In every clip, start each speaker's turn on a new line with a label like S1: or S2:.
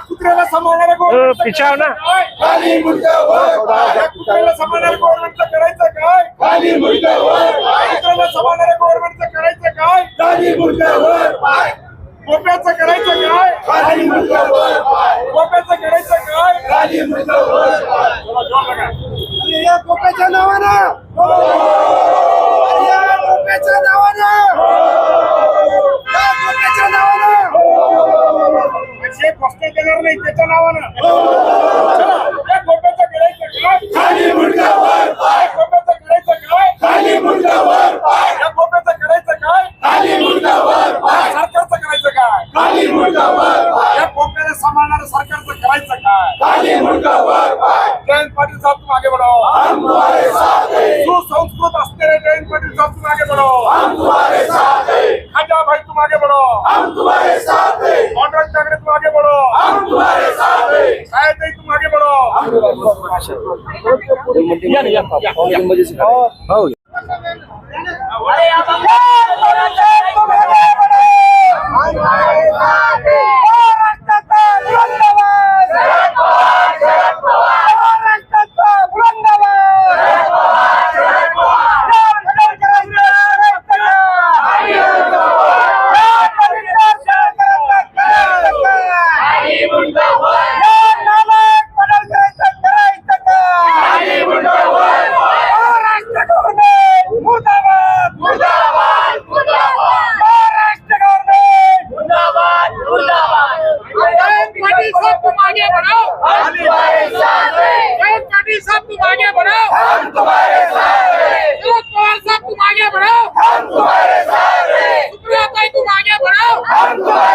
S1: कुत्र्याला सांभाळणाऱ्या
S2: अ, पिछाव ना.
S1: काय
S3: खाली मुंड्या वर पाय
S1: कुत्र्याला सांभाळणाऱ्या गव्हर्नमेंटचं करायचं काय
S3: खाली मुंड्या वर पाय
S1: कुत्र्याला सांभाळणाऱ्या गव्हर्नमेंटचं करायचं काय
S3: खाली मुंड्या वर पाय
S1: करायचं काय
S3: खाली वर पाय
S1: करायचं काय
S3: खाली मुंड्या वर पाय या गोप्याच्या नावानं
S1: हो. प्रश्न देणार नाही त्याच्या नावानं. गोप्याचं करायचं काय? गोप्याचं करायचं काय?
S3: खाली मुंड्या वर पाय.
S1: या गोप्याचं करायचं काय?
S3: खाली मुंड्या वर पाय.
S1: सरकारचं करायचं काय?
S3: खाली मुंड्या वर पाय.
S1: या गोप्याला सांभाळणाऱ्या सरकारचं जयंत
S4: Vanguard!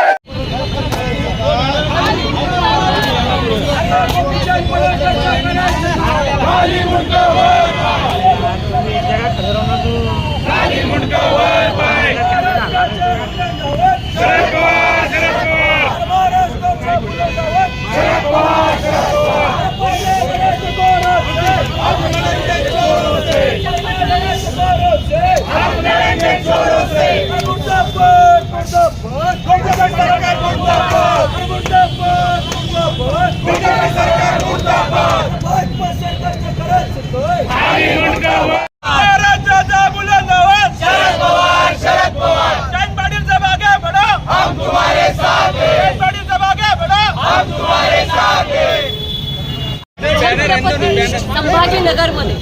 S4: नगरमध्ये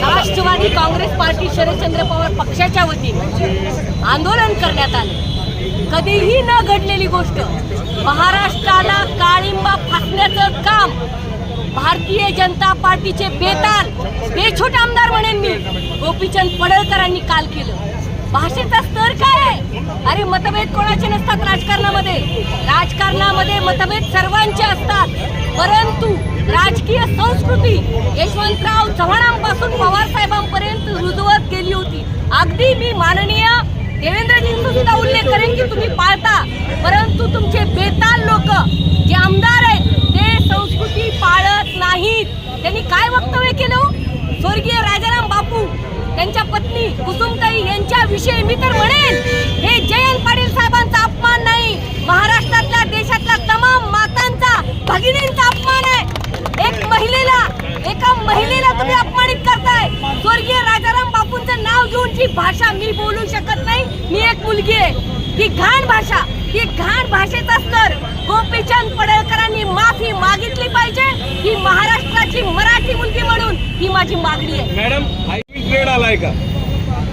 S4: राष्ट्रवादी काँग्रेस पार्टी शरदचंद्र पवार पक्षाच्या वतीने आंदोलन करण्यात आले. कधीही न घडलेली गोष्ट महाराष्ट्राला काळिंबा फासण्याचं काम भारतीय जनता पार्टीचे बेताल बेछोट आमदार म्हणेन मी गोपीचंद पडळकरांनी काल केलं. भाषेचा स्तर काय आहे? अरे मतभेद कोणाचे नसतात राजकारणामध्ये. राजकारणामध्ये मतभेद सर्वांचे असतात. परंतु राजकीय संस्कृती यशवंतराव चव्हाणांपासून पवार साहेबांपर्यंत रुजवत गेली होती. अगदी मी माननीय देवेंद्रजींचा सुद्धा उल्लेख करेन की तुम्ही पाळता परंतु तुमचे बेताल लोक जे आमदार आहेत ते संस्कृती पाळत नाहीत. त्यांनी काय वक्तव्य केलं हो? स्वर्गीय राजाराम बापू त्यांच्या पत्नी कुसुमताई यांच्याविषयी मी तर म्हणेन हे जयंत पाटील साहेबांचा अपमान नाही. महाराष्ट्रातल्या देशातल्या तमाम मातांचा भगिनींचा अपमान आहे एक महिलेला एका महिलेला तुम्ही अपमानित करताय. स्वर्गीय राजाराम बापूंचं नाव घेऊन जी भाषा मी बोलू शकत नाही मी एक मुलगी आहे. ती घाण भाषा ती घाण भाषेचा स्तर. गोपीचंद पडळकरांनी माफी मागितली पाहिजे. ही महाराष्ट्राची मराठी मुलगी म्हणून ही माझी मागणी आहे.
S2: मॅडम ट्रेड आलाय का?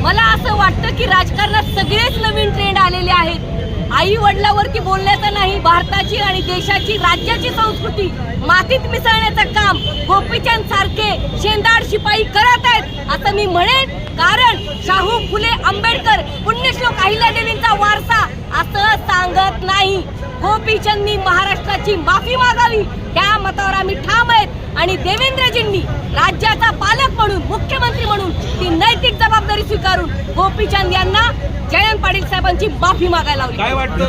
S4: मला असं वाटतं की राजकारणात सगळेच नवीन ट्रेंड आलेले आहेत. आई वडिलावरती बोलण्याचं नाही भारताची आणि देशाची राज्याची संस्कृती मातीत मिसळण्याचं काम गोपीचंद सारखे शेंदाड शिपाई करत आहेत असं मी म्हणेन. कारण शाहू फुले आंबेडकर पुण्यश्लोक अहिल्यादेवींचा वारसा असं सांगत नाही. गोपीचंदनी महाराष्ट्राची माफी मागावी त्या मतावर आम्ही ठाम आहेत. आणि देवेंद्रजींनी राज्याचा पालक म्हणून मुख्यमंत्री म्हणून ती नैतिक जबाबदारी स्वीकारून गोपीचंद यांना जयंत पाटील साहेबांची माफी मागायला लावली.
S2: काय वाटतं?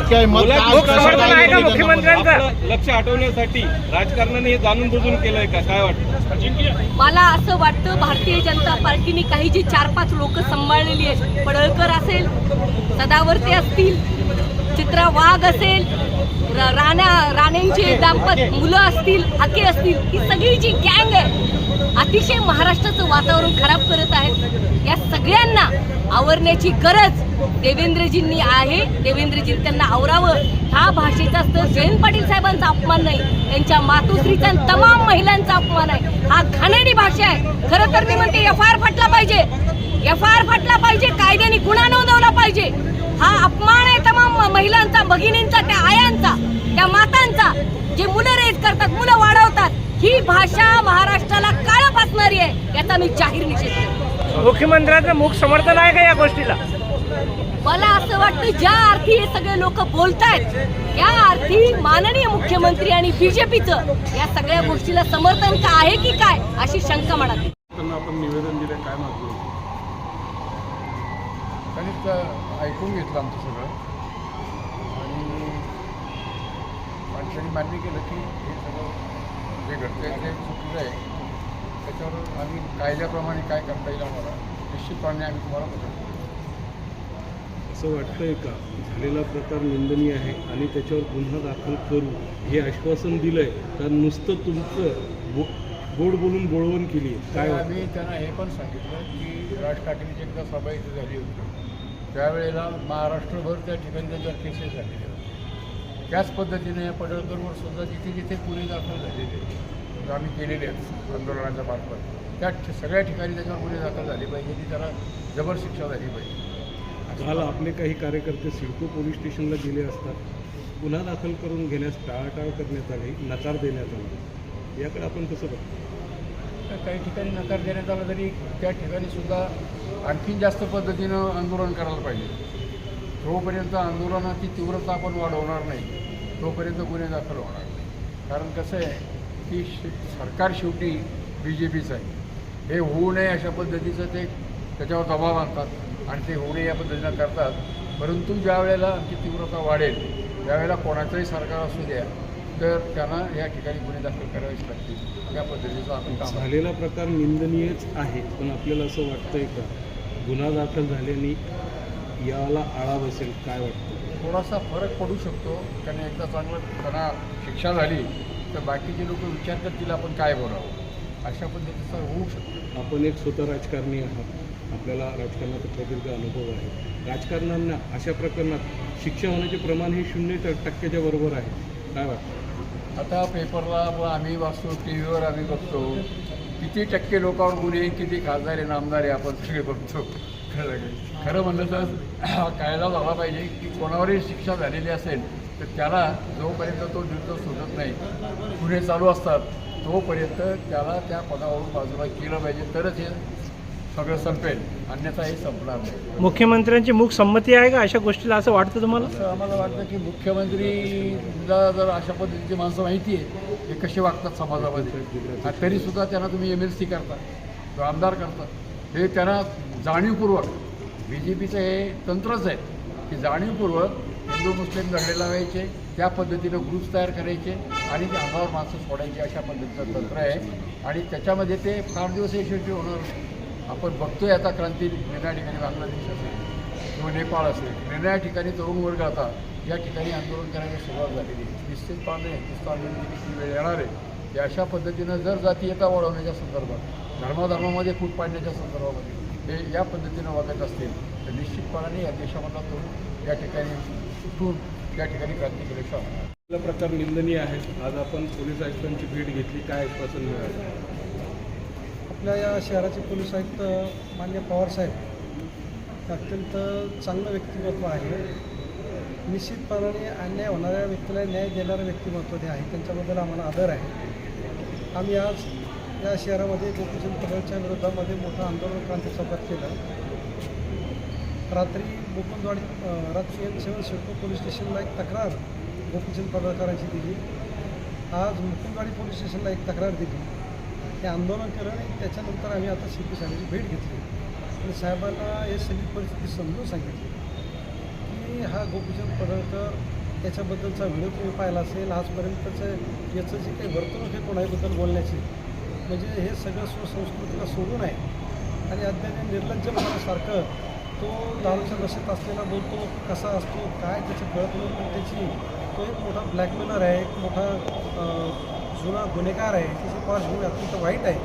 S2: मुख्यमंत्र्यांचं? लक्ष हटवण्यासाठी राजकारणाने हे जाणून बुजून केलंय का? काय वाटतं?
S4: मला असं वाटतं भारतीय जनता पार्टीने काही जी चार पाच लोक सांभाळलेली आहेत पडळकर असेल सदावर्ते असतील चित्रा वाघ असेल राण्या राणा राणेंचे दाम्पत मुलं असतील हाके असतील ही सगळी जी गँग आहे अतिशय महाराष्ट्राचं वातावरण खराब करत आहेत या सगळ्यांना आवरण्याची गरज देवेंद्रजींनी आहे. देवेंद्रजी त्यांना आवरावं. हा भाषेचा तर जयंत पाटील साहेबांचा अपमान नाही. त्यांच्या मातोश्रीचा तमाम महिलांचा अपमान आहे. हा घाणेडी भाषा आहे. खरं तर मी म्हणते एफ आय आर फाटला पाहिजे. एफ आय आर फाटला पाहिजे. कायद्याने गुन्हा नोंदवला पाहिजे. हा अपमान आहे तमाम ही भाषा महाराष्ट्राला काळ फासणारी आहे याचा मी जाहीर निषेध करते.
S5: मुख्यमंत्र्यांचं मुख समर्थन आहे का या गोष्टीला?
S4: मला असं वाटतं ज्या अर्थी हे सगळे लोक बोलतायत त्या अर्थी माननीय मुख्यमंत्री आणि बीजेपीचं या सगळ्या गोष्टीला समर्थन का आहे की काय अशी शंका.
S2: त्यांना आपण निवेदन दिलं काय मागणी
S6: ऐकून घेतलं आमचं सगळं. आणि माणसांनी मान्य केलं की हे सगळं जे घडतंय ते चुकीचं आहे. त्याच्यावर आम्ही कायद्याप्रमाणे काय करता येईल आम्हाला निश्चितपणे आम्ही तुम्हाला मदत
S2: असं वाटतंय का? झालेला प्रकार निंदनीय आहे आणि त्याच्यावर गुन्हा दाखल करू हे आश्वासन दिलंय. का नुसतं तुमचं बो गोड बोलून बोळवण केली आहे काय
S6: काय
S2: वाटतं
S6: आम्ही त्यांना हे पण सांगितलं की राज ठाकरेंची एकदा सभा इथे झाली होती. त्यावेळेला महाराष्ट्रभर त्या ठिकाणी त्याच्या केसेस झालेले होते त्याच पद्धतीने या पडळकरवर सुद्धा जिथे जिथे गुन्हे दाखल झालेले. जे आम्ही केलेले आहेत आंदोलनाच्या मार्फत. त्या सगळ्या ठिकाणी त्याच्यावर गुन्हे दाखल झाले पाहिजे ती त्याला जबर शिक्षा झाली पाहिजे.
S2: काल आपले काही कार्यकर्ते सिडको पोलीस स्टेशनला गेले असतात. गुन्हा दाखल करून घेण्यास टाळाटाळ करण्यात आली नकार देण्यात आला. याकडे आपण कसं बघतो?
S6: काही ठिकाणी नकार देण्यात आला तरी त्या ठिकाणी सुद्धा आणखीन जास्त पद्धतीनं आंदोलन करायला पाहिजे. जोपर्यंत आंदोलनाची तीव्रता आपण वाढवणार नाही. तोपर्यंत गुन्हे दाखल होणार नाही. कारण कसं आहे की शे- सरकार शेवटी बी जे पीचं आहे. हे होऊ नये अशा पद्धतीचं ते त्याच्यावर दबाव आणतात आणि ते होऊ नये या पद्धतीनं करतात. परंतु ज्या वेळेला आमची तीव्रता वाढेल त्यावेळेला कोणाचंही सरकार असू द्या तर त्यांना या ठिकाणी गुन्हे दाखल करावेच लागतील. या पद्धतीचं आपण काम
S2: झालेला प्रकार निंदनीयच आहे पण आपल्याला असं वाटतंय का? गुन्हा दाखल झाल्याने याला आळा बसेल काय वाटतं?
S6: थोडासा फरक पडू शकतो. कारण एकदा चांगलं त्यांना शिक्षा झाली तर बाकीचे लोक विचार करतील आपण काय बोलावं? अशा पद्धतीचं होऊ शकतं.
S2: आपण एक स्वतः राजकारणी आहात. आपल्याला राजकारणाचा प्रदीर्घ अनुभव आहे. राजकारण्यांना अशा प्रकरणात शिक्षा होण्याचे प्रमाण हे शून्य ट- टक्क्याच्या बरोबर आहे. काय वाटतं?
S6: आता पेपरला व आम्ही वाचतो टी व्हीवर आम्ही बघतो. किती टक्के लोकांवर गुन्हे किती खासदार आहे नामदार आहे आपण सगळे बघतो. खरं खरं म्हणलं तर कायदा झाला पाहिजे की कोणावरही शिक्षा झालेली असेल तर त्याला जोपर्यंत तो निर्दोष सुटत नाही गुन्हे चालू असतात तोपर्यंत त्याला त्या पदावरून बाजूला केलं पाहिजे. तरच हे सगळं संपेल. अन्यथा हे संपणार नाही.
S5: मुख्यमंत्र्यांची मुख संमती आहे का अशा गोष्टीला असं वाटतं तुम्हाला?
S6: असं आम्हाला वाटतं की मुख्यमंत्रीला जर अशा पद्धतीची माणसं माहिती आहे हे कसे वागतात समाजामध्ये? तरीसुद्धा त्यांना तुम्ही एम एल सी करता आमदार करता हे त्यांना जाणीवपूर्वक बी जे पीचं हे तंत्रच आहे की जाणीवपूर्वक हिंदू मुस्लिम झगडे लावायचे त्या पद्धतीनं ग्रुप्स तयार करायचे आणि ते अंगावर माणसं सोडायची अशा पद्धतीचं तंत्र आहे. आणि त्याच्यामध्ये ते फार दिवस यशस्वी होणार नाही. आपण बघतोय आता क्रांती निर्णया ठिकाणी बांगलादेश असेल किंवा नेपाळ असेल. निर्णया ठिकाणी तरुण वर्ग आता या ठिकाणी आंदोलन करायला सुरुवात झालेली आहे. निश्चितपणे हिंदुस्थानमध्ये किती वेळ येणार आहे? की अशा पद्धतीनं जर जातीयता वाढवण्याच्या संदर्भात धर्माधर्मामध्ये फूट पाडण्याच्या संदर्भामध्ये हे या पद्धतीनं वागत असतील तर निश्चितपणाने या देशामधला तरुण या ठिकाणी उठून त्या ठिकाणी क्रांती नाही.
S2: आपला प्रकार निंदनीय आहे? आज आपण पोलीस आयुक्तांची भेट घेतली. काय आश्वासन मिळालं?
S7: आपल्या या शहराचे पोलीस आयुक्त मान्य पवारसाहेब हे अत्यंत चांगलं व्यक्तिमत्व आहे. निश्चितपणाने अन्याय होणाऱ्या व्यक्तीला न्याय देणारं व्यक्तिमत्व ते आहे त्यांच्याबद्दल आम्हाला आदर आहे. आम्ही आज या शहरामध्ये गोपीचंद पडळच्या विरोधामध्ये मोठं आंदोलन क्रांती चौकात केलं. रात्री मुकुंदवाडी रात्री एम सेवन सिडको पोलीस स्टेशनला एक तक्रार गोपीचंद पडळकरांची दिली. आज मुकुंदवाडी पोलीस स्टेशनला एक तक्रार दिली. हे आंदोलन केलं आणि त्याच्यानंतर आम्ही आता सी पी साहेबांची भेट घेतली. आणि साहेबांना हे सगळी परिस्थिती समजून सांगितली. की हा गोपीचंद पडळकर त्याच्याबद्दलचा व्हिडिओ तुम्ही पाहिला असेल आजपर्यंतचं याचं जे काही वर्तणूक आहे कोणाबद्दल बोलण्याची म्हणजे हे सगळं सुसंस्कृतीला सोडून आहे. आणि अद्याप निर्लज्जपणासारखं तो दारूच्या नशेत असलेला बोलतो कसा असतो काय त्याची कळत नाही त्याची. तो एक मोठा ब्लॅकमेलर आहे एक मोठा जुना गुन्हेगार आहे. त्याची पार्श्वभूमी अत्यंत वाईट आहे.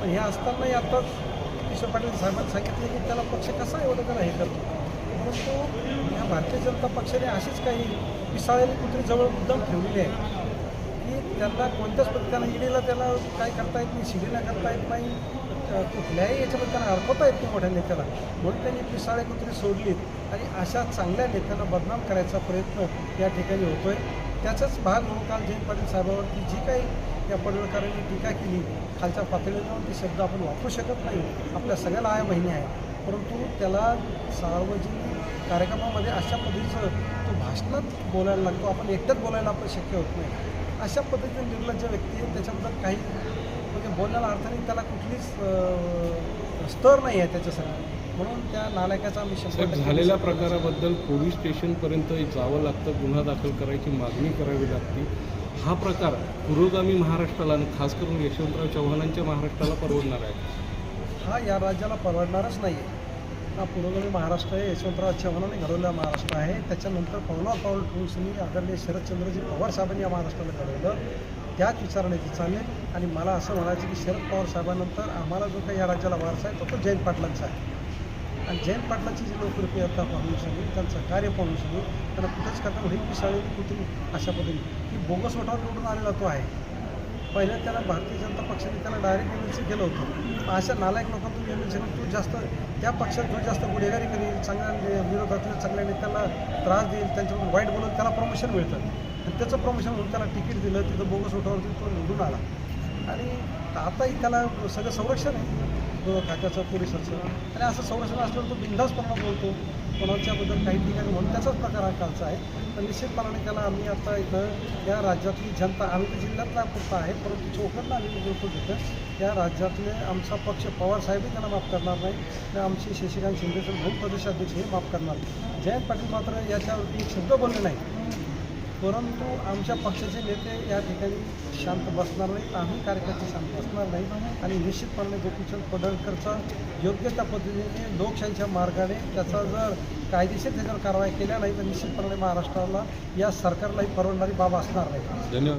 S7: पण हे असतानाही आत्ताच किशोर पाटील साहेबांनी सांगितले की त्याला पक्ष कसा एवढं त्याला हे करतो. परंतु या भारतीय जनता पक्षाने अशीच काही पिसाळलेली कुत्री जवळ मुद्दाम ठेवलेली आहे. की त्यांना कोणत्याच पद्धतीनं ईडीला त्याला काय करता येत नाही शिडीला करता येत नाही. कुठल्याही याच्यामध्ये त्यांना अडकवता येत नाही मोठ्या नेत्याला. म्हणून त्यांनी पिसाळे कुत्री सोडलीत आणि अशा चांगल्या नेत्यांना बदनाम करायचा प्रयत्न या ठिकाणी होतोय. त्याचाच भाग म्हणून काल जयंत पाटील साहेबावरती जी काही या पडळकरांनी टीका केली खालच्या पातळीवर जाऊन ते शब्द आपण वापरू शकत नाही. आपल्या सगळ्याला आया महिने आहे. परंतु त्याला सार्वजनिक कार्यक्रमामध्ये अशा पद्धतीचं तो भाषणात बोलायला लागतो. आपण एकट्यात बोलायला आपलं शक्य होत नाही. अशा पद्धतीने निर्लज्ज व्यक्ती आहे. त्याच्याबद्दल काही म्हणजे बोलण्याला अर्थ नाही. त्याला कुठलीच स्तर नाही आहे त्याच्यासाठी. म्हणून त्या नालायकाचा आम्ही
S2: साहेब
S7: टक्के
S2: झालेल्या. प्रकाराबद्दल पोलीस स्टेशनपर्यंत जावं लागतं. गुन्हा दाखल करायची मागणी करावी लागते. हा प्रकार पुरोगामी महाराष्ट्राला आणि खास करून यशवंतराव चव्हाणांच्या महाराष्ट्राला परवडणार आहे.
S7: हा या राज्याला परवडणारच नाही आहे हा पुरोगामी महाराष्ट्र आहे. यशवंतराव चव्हाणांनी घडवलेला महाराष्ट्र आहे. त्याच्यानंतर पावला पाऊल ठोसनी आदरणीय शरदचंद्रजी पवार साहेबांनी या महाराष्ट्राला घडवलं. त्याच विचाराने ते आणि मला असं म्हणायचं की शरद पवार साहेबांनंतर आम्हाला जो काही या राज्याला वारसा आहे तो तो जयंत पाटलांचा आहे. आणि जयंत पाटलाची जी लोकप्रियता पाहून सगळी त्यांचं कार्य पाहून सगळी त्यांना कुठेच करता म्हणजे पिसाळी कुठून अशा पद्धतीने. की बोगस वटावर निवडून आलेला तो आहे. पहिल्या त्याला भारतीय जनता पक्षाने त्याला डायरेक्ट एम एल सी केलं होतं. अशा नालायक लोकांतून एम एल सी तू जास्त त्या पक्षात जो जास्त गुन्हेगारी करेल चांगल्या म्हणजे विरोधातल्या चांगल्या नेत्यांना त्रास देईल त्यांच्याकडून वाईट बोलून त्याला प्रमोशन मिळतं. आणि त्याचं प्रमोशन म्हणून त्याला तिकीट दिलं तिथं बोगस उठावरती तो निवडून आला. आणि आताही त्याला सगळं संरक्षण आहे. खात्याचं पोलिसाचं आणि असं संरक्षण असल्यावर तो बिंदासपणा बोलतो. कोणाच्याबद्दल काही ठिकाणी म्हणून त्याचाच प्रकार हा कालचा आहे. तर निश्चितपणाने त्याला आम्ही आता इथं या राज्यातली जनता आम्ही तर जिल्ह्यातला पुरता आहे परंतु चौकडला आम्ही बोलतो तिथं या राज्यातले आमचा पक्ष पवारसाहेबही त्यांना माफ करणार नाही. आणि आमचे शशिकांत शिंदेचे दोन प्रदेशाध्यक्ष हे माफ करणार जयंत पाटील मात्र याच्यावरती एक शब्द बोलले नाही परंतु आमच्या पक्षाचे नेते या ठिकाणी शांत बसणार नाहीत. आम्ही कार्यकर्ते शांत बसणार नाही आणि निश्चितपणे गोपीचंद पडळकरचा योग्य त्या पद्धतीने लोकशाहीच्या मार्गाने त्याचा जर कायदेशीर त्याच्यावर कारवाई केल्या नाही तर निश्चितपणे महाराष्ट्राला या सरकारलाही परवडणारी बाब असणार नाही.
S2: धन्यवाद.